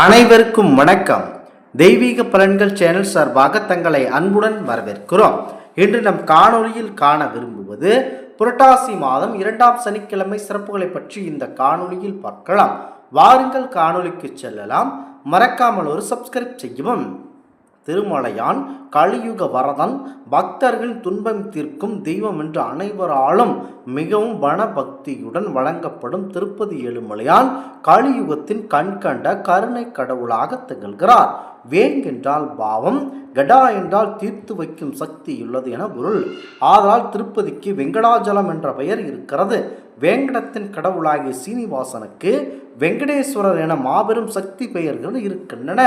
அனைவருக்கும் வணக்கம். தெய்வீக பலன்கள் சேனல் சார்பாக தங்களை அன்புடன் வரவேற்கிறோம். இன்று நம் காணொளியில் காண விரும்புவது புரட்டாசி மாதம் இரண்டாம் சனிக்கிழமை சிறப்புகளை பற்றி இந்த காணொளியில் பார்க்கலாம். வாருங்கள் காணொளிக்கு செல்லலாம். மறக்காமல் ஒரு சப்ஸ்கிரைப் செய்யவும். திருமலையான் கலியுக வரதன் பக்தர்கள் துன்பம் தீர்க்கும் தெய்வம் என்று அனைவராலும் மிகவும் வனபக்தியுடன் வழங்கப்படும் திருப்பதி ஏழுமலையான் கலியுகத்தின் கண்கண்ட கருணை கடவுளாக திகழ்கிறார். வேங் என்றால் பாவம் கடா என்றால் தீர்த்து வைக்கும் சக்தி உள்ளது என பொருள். ஆதலால் திருப்பதிக்கு வெங்கடாஜலம் என்ற பெயர் இருக்கிறது. வேங்கடத்தின் கடவுளாகிய சீனிவாசனுக்கு வெங்கடேஸ்வரர் என மாபெரும் சக்தி பெயர்கள் இருக்கின்றன.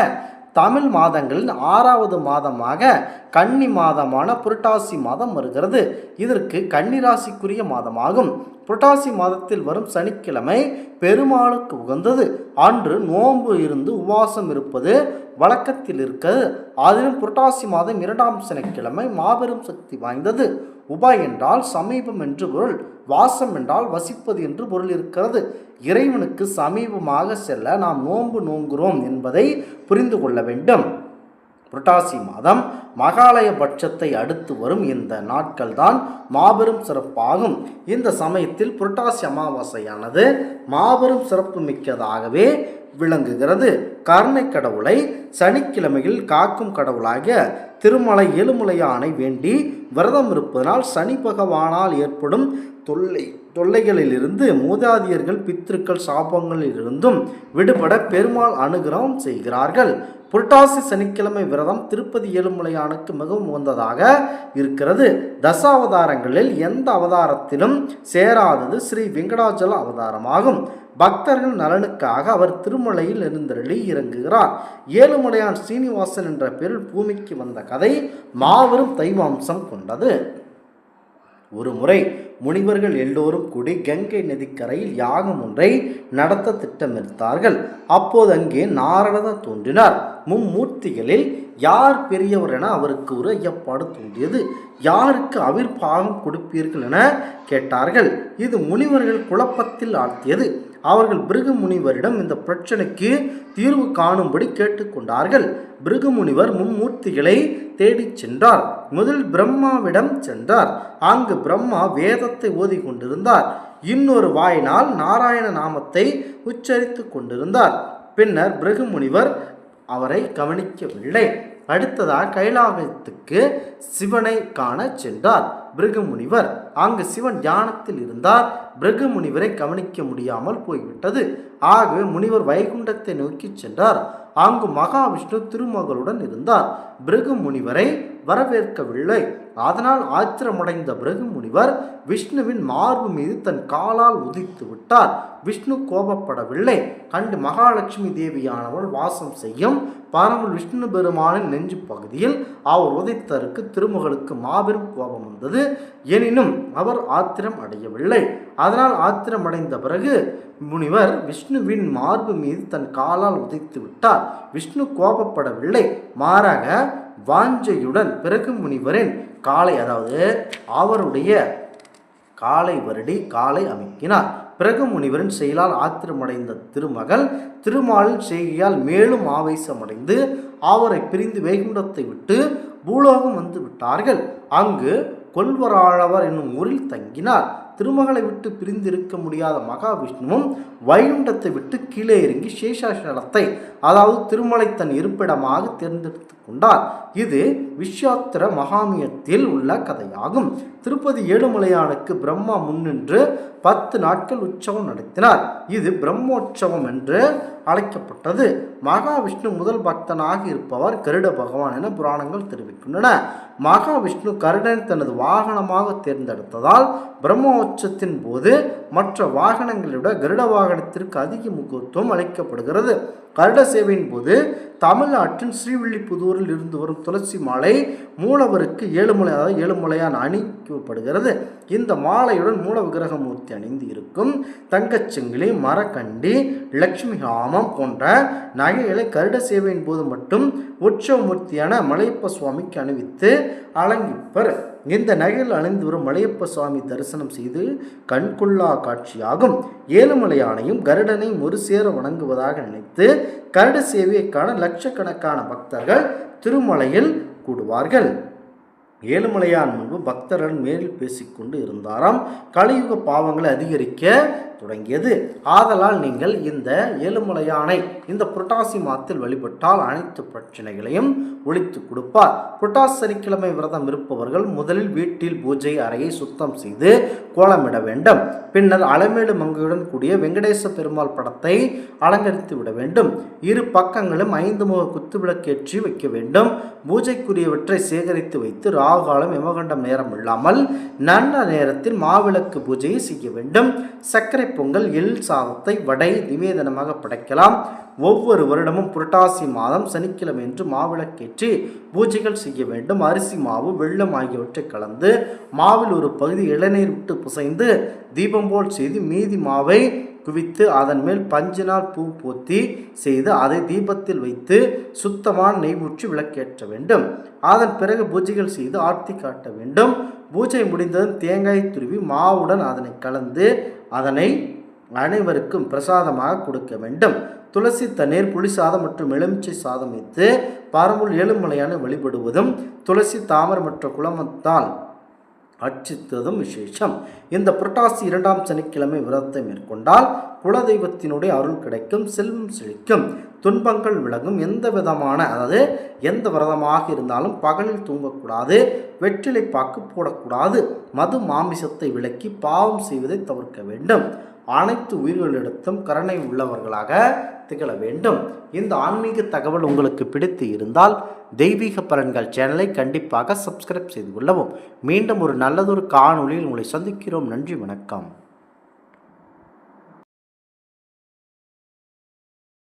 தமிழ் மாதங்களில் ஆறாவது மாதமாக கன்னி மாதமான புரட்டாசி மாதம் வருகிறது. இதற்கு கன்னிராசிக்குரிய மாதமாகும். புரட்டாசி மாதத்தில் வரும் சனிக்கிழமை பெருமாளுக்கு உகந்தது. அன்று நோன்பு இருந்து உபவாசம் இருப்பது வழக்கத்தில் இருக்கிறது. அதிலும் புரட்டாசி மாதம் இரண்டாம் சனிக்கிழமை மாபெரும் சக்தி வாய்ந்தது. உபாய் என்றால் சமீபம் என்று பொருள் வாசம் என்றால் வசிப்பது என்று பொருள் இருக்கிறது. இறைவனுக்கு சமீபமாக செல்ல நாம் நோன்பு நோங்குகிறோம் என்பதை புரிந்து கொள்ள வேண்டும். புரட்டாசி மாதம் மகாலய பட்சத்தை அடுத்து வரும் இந்த நாட்கள் தான் மாபெரும் சிறப்பாகும். இந்த சமயத்தில் புரட்டாசி அமாவாசையானது மாபெரும் சிறப்பு மிக்கதாகவே விளங்குகிறது. கருணை கடவுளை சனிக்கிழமையில் காக்கும் கடவுளாக திருமலை ஏழுமலையானை வேண்டி விரதம் இருப்பதனால் சனி பகவானால் ஏற்படும் தொல்லை தொல்லைகளிலிருந்து மூதாதியர்கள் பித்திருக்கள் சாபங்களிலிருந்தும் விடுபட பெருமாள் அனுகிரகம் செய்கிறார்கள். புரட்டாசி சனிக்கிழமை விரதம் திருப்பதி ஏழுமலையானுக்கு மிகவும் உகந்ததாக இருக்கிறது. தசாவதாரங்களில் எந்த அவதாரத்திலும் சேராதது ஸ்ரீ வெங்கடாச்சல அவதாரமாகும். பக்தர்கள் நலனுக்காக அவர் திருமலையில் எழுந்தருளி இறங்குகிறார். ஏழுமலையான் சீனிவாசன் என்ற பெயரில் பூமிக்கு வந்த கதை மாபெரும் தெய்வாம்சம் கொண்டது. ஒரு முறை முனிவர்கள் எல்லோரும் கூடி கங்கை நதிக்கரையில் யாகம் ஒன்றை நடத்த திட்டமிட்டார்கள். அப்போது அங்கே நாரதர் தோன்றினார். மும்மூர்த்திகளில் யார் பெரியவர் என அவருக்கு ஒரு ஐயப்பாடு தோன்றியது. யாருக்கு அவிர்பாகம் கொடுப்பீர்கள் என கேட்டார்கள். இது முனிவர்கள் குழப்பத்தில் ஆழ்த்தியது. அவர்கள் பிருகு முனிவரிடம் இந்த பிரச்சனைக்கு தீர்வு காணும்படி கேட்டுக்கொண்டார்கள். பிருகு முனிவர் மும்மூர்த்திகளை தேடிச் சென்றார். முதல் பிரம்மாவிடம் சென்றார். அங்கு பிரம்மா வேதத்தை ஓதி கொண்டிருந்தார். இன்னொரு வாயினால் நாராயண நாமத்தை உச்சரித்து கொண்டிருந்தார். பின்னர் பிருகு முனிவர் அவரை கவனிக்கவில்லை. அடுத்ததாக கைலாயத்துக்கு சிவனை காண சென்றார் பிருகு முனிவர் அங்கு சிவன் தியானத்தில் இருந்தார். பிருகு முனிவரை கவனிக்க முடியாமல் போய்விட்டது. ஆகவே முனிவர் வைகுண்டத்தை நோக்கி சென்றார். அங்கு மகாவிஷ்ணு திருமகளுடன் இருந்தார். பிருகு முனிவரை வரவேற்கவில்லை. அதனால் ஆத்திரமடைந்த பிருகு முனிவர் விஷ்ணுவின் மார்பு மீது தன் காலால் உதித்து விட்டார். விஷ்ணு கோபப்படவில்லை. கண்டு மகாலட்சுமி தேவியானவள் வாசம் செய்யும் பரமல் விஷ்ணு பெருமானின் நெஞ்சு பகுதியில் அவர் உதைத்தருக்கு திருமகளுக்கு மாபெரும் கோபம் வந்தது. எனினும் அவர் ஆத்திரம் அடையவில்லை. அதனால் ஆத்திரமடைந்த பிறகு முனிவர் விஷ்ணுவின் மார்பு மீது தன் காலால் உதைத்து விட்டார். விஷ்ணு கோபப்படவில்லை. மாறாக வாஞ்சையுடன் பிறகு முனிவரின் காலை அதாவது அவருடைய காலை வருடி காலை அமைக்கினார். பிறகு முனிவரின் செயலால் ஆத்திரமடைந்த திருமகள் திருமாலின் செய்கையால் மேலும் ஆவேசமடைந்து அவரை பிரிந்து வைகுண்டத்தை விட்டு பூலோகம் வந்து விட்டார்கள். அங்கு கொல்வராழவர் என்னும் ஊரில் தங்கினார். திருமகளை விட்டு பிரிந்திருக்க முடியாத மகாவிஷ்ணுவும் வைகுண்டத்தை விட்டு கீழே இறங்கி சேஷாசலத்தை அதாவது திருமலை தன் இருப்பிடமாக தேர்ந்தெடுத்து கொண்டார். இது விஸ்வாத்திர மகாமியத்தில் உள்ள கதையாகும். திருப்பதி ஏழுமலையானுக்கு பிரம்மா முன்னின்று பத்து நாட்கள் உற்சவம் நடத்தினார். இது பிரம்மோற்சவம் என்று அழைக்கப்பட்டது. மகாவிஷ்ணு முதல் பக்தனாக இருப்பவர் கருட பகவான் என புராணங்கள் தெரிவிக்கின்றன. மகாவிஷ்ணு கருடன் தனது வாகனமாக தேர்ந்தெடுத்ததால் பிரம்மோற்சவத்தின் போது மற்ற வாகனங்களை விட கருட வாகனத்திற்கு அதிக முக்கியத்துவம் அளிக்கப்படுகிறது. கருட சேவையின் போது தமிழ்நாட்டின் ஸ்ரீவில்லிபுதூரில் இருந்து வரும் துளசி மாலை மூலவருக்கு ஏழுமலை அதாவது ஏழுமலையான் அணிக்கப்படுகிறது இந்த மாலையுடன் மூல விக்கிரகமூர்த்தி அணிந்து இருக்கும் தங்கச்சங்கிலி மரக்கண்டி லட்சுமி ஹாமம் போன்ற நகைகளை கருட சேவையின் போது மட்டும் உற்சவமூர்த்தியான மலையப்ப சுவாமிக்கு அணிவித்து அலங்கிப்பர் இந்த நகையில் அணிந்து வரும் மலையப்ப சுவாமி தரிசனம் செய்து கண்கொள்ளா காட்சியாகும். ஏழுமலையானையும் கருடனை ஒரு சேர வணங்குவதாக நினைத்து கருட சேவையை காண லட்சக்கணக்கான பக்தர்கள் திருமலையில் கூடுவார்கள். ஏழுமலையான் முன்பு பக்தர்கள் மேலில் பேசிக்கொண்டு இருந்தாராம். கலியுக பாவங்களை அதிகரிக்க தொடங்கியது. ஆதலால் நீங்கள் இந்த ஏழுமலையானை இந்த புரட்டாசி மாதத்தில் வழிபட்டால் அனைத்து பிரச்சனைகளையும் ஒழித்து கொடுப்பார். புரட்டாசி சனிக்கிழமை விரதம் இருப்பவர்கள் முதலில் வீட்டில் பூஜை அறையை சுத்தம் செய்து கோலமிட வேண்டும். பின்னர் அலமேடு மங்கையுடன் கூடிய வெங்கடேச பெருமாள் படத்தை அலங்கரித்து விட வேண்டும். இரு பக்கங்களும் ஐந்து முக குத்துவிளக்கேற்றி வைக்க வேண்டும். பூஜைக்குரியவற்றை சேகரித்து வைத்து ராகுகாலம் யமகண்டம் நேரம் இல்லாமல் நல்ல நேரத்தில் மாவிளக்கு பூஜையை செய்ய வேண்டும். சர்க்கரை பொங்கல் எள் சாதத்தை வடை நிவேதனமாக படைக்கலாம். ஒவ்வொரு வருடமும் புரட்டாசி மாதம் சனிக்கிழமை என்று மாவிளக்கேற்றி பூஜைகள் செய்ய வேண்டும். அரிசி மாவு வெள்ளம் ஆகியவற்றை கலந்து மாவில் ஒரு பகுதி இளநீர் விட்டு புசைந்து தீபம் போல் செய்து மீதி மாவை குவித்து அதன் மேல் பஞ்சினால் பூ போத்தி செய்து அதை தீபத்தில் வைத்து சுத்தமான நெய் ஊற்றி விளக்கேற்ற வேண்டும். அதன் பிறகு பூஜைகள் செய்து ஆர்த்தி காட்ட வேண்டும். பூஜை முடிந்ததும் தேங்காய் துருவி மாவுடன் அதனை கலந்து அதனை அனைவருக்கும் பிரசாதமாக கொடுக்க வேண்டும். துளசி தண்ணீர் புளி சாதம் மற்றும் எலுமிச்சை சாதம் வைத்து பரம்புல் ஏழுமலையான வழிபடுவதும் துளசி தாமரை மற்ற குளமத்தால் அர்ச்சித்ததும் விசேஷம். இந்த புரட்டாசி இரண்டாம் சனிக்கிழமை விரதத்தை மேற்கொண்டால் குலதெய்வத்தினுடைய அருள் கிடைக்கும் செல்வம் செழிக்கும். துன்பங்கள் விலகும் எந்த விதமான அதாவது எந்த விரதமாக இருந்தாலும் பகலில் தூங்கக்கூடாது வெற்றிலை பாக்கு போடக்கூடாது மது மாமிசத்தை விலக்கி பாவம் செய்வதை தவிர்க்க வேண்டும். அனைத்து உயிர்களிடத்தும் கருணை உள்ளவர்களாக திகழ வேண்டும். இந்த ஆன்மீக தகவல் உங்களுக்கு பிடித்து இருந்தால் தெய்வீக பலன்கள் சேனலை கண்டிப்பாக சப்ஸ்கிரைப் செய்து கொள்ளவும். மீண்டும் ஒரு நல்லதொரு காணொளியில் உங்களை சந்திக்கிறோம். நன்றி வணக்கம்.